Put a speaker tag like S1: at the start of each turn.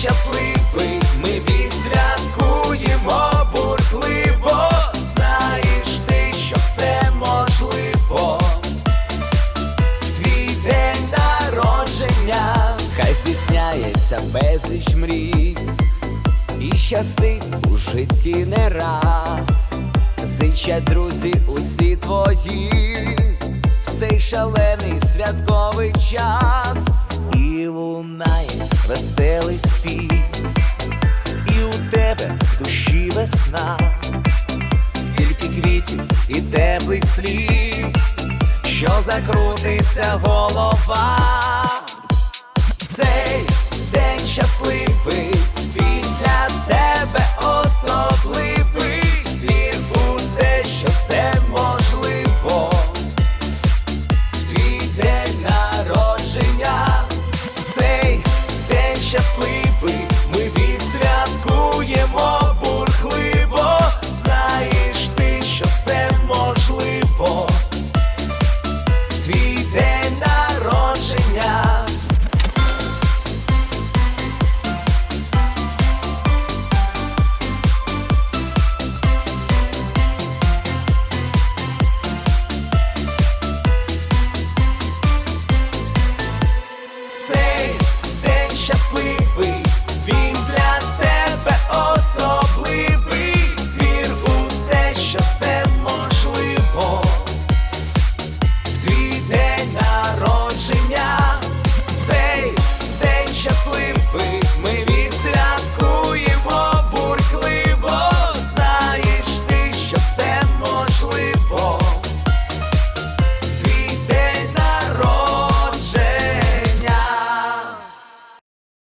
S1: Щасливий, ми відсвяткуємо бурхливо. Знаєш ти, що все можливо. Твій день народження, хай здійсняється безліч мрій, і щастить у житті не раз. Зичать друзі усі твої, в цей шалений святковий час, веселий спів, і у тебе в душі весна, скільки квітів і теплих слів. Що закрутиться голова. Цей день щасливий,